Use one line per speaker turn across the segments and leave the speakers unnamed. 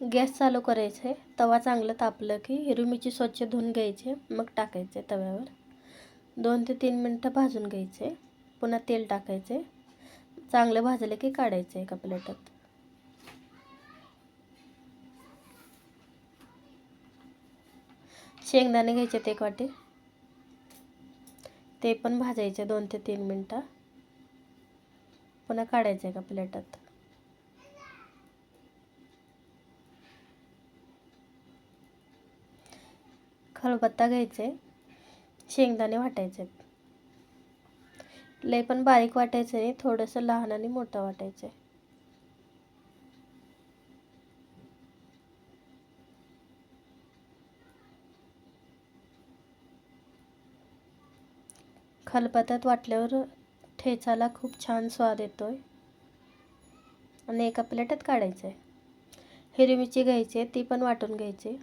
Gas चालू करायचे तवा चांगलं तापलं की हिरवी मिरची स्वच्छ धुवून घ्यायचे मग टाकायचे तव्यावर. दोन ते तीन मिनटं भाजून घ्यायचे पुन्हा तेल टाकायचे. चांगलं भाजलं की काढायचे एका प्लेटात. शेंगदाणे घ्यायचे ते एक वाटी. ते पण भाजायचे दोन ते तीन मिनटं. पुन्हा काढायचे एका प्लेटात. खलबत्ता घ्यायचे शेंगदाणे वाटायचे. लय पण बारीक वाटायचं नाही थोडंसं लहान आणि मोठं वाटायचं. खलबत्त्यात वाटल्यावर ठेचाला खूप छान स्वाद येतोय. आणि एका प्लेटात काढायचं आहे हिरवी मिरची घ्यायची ती पण वाटून घ्यायची.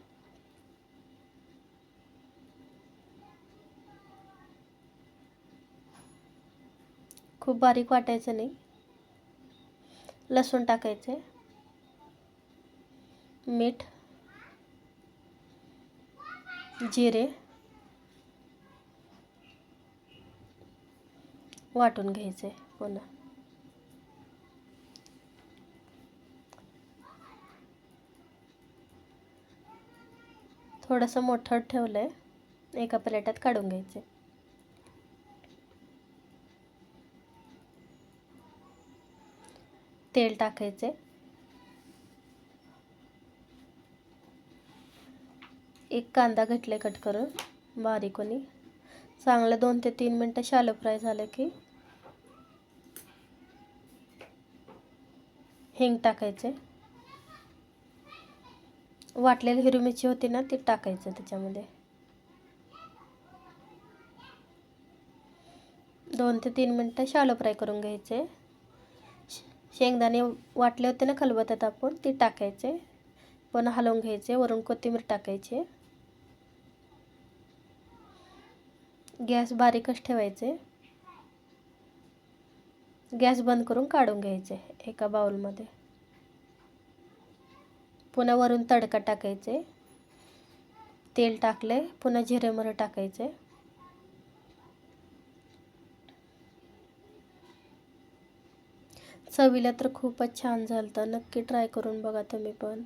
खूप बारीक वाटायचं नाही. लसूण टाकायचे. मीठ. जिरे. वाटून घ्यायचे पुन्हा. थोडंसं मोठं ठेवलं आहे एका प्लेटात काढून घ्यायचे. तेल टाकायचे. एक कांदा घेतले कट करून बारीकोनी चांगलं दोन ते तीन मिनटं शालो फ्राय झालं की हिंग टाकायचे. वाटलेली हिरवी मिरची होती ना ती टाकायचं त्याच्यामध्ये. दोन ते तीन मिनटं शालो फ्राय करून घ्यायचे. शेंगदाणे वाटले होते ना खलबत्यात आपण ते टाकायचे. पुन्हा हलवून घ्यायचे वरून कोथिंबीर टाकायची. गॅस बारीकच ठेवायचे. गॅस बंद करून काढून घ्यायचे एका बाउलमध्ये. पुन्हा वरून तडका टाकायचे. तेल टाकले पुन्हा जिरे मरे टाकायचे. चवीला तर खूपच छान झालं नक्की ट्राय करून बघा तुम्ही पण.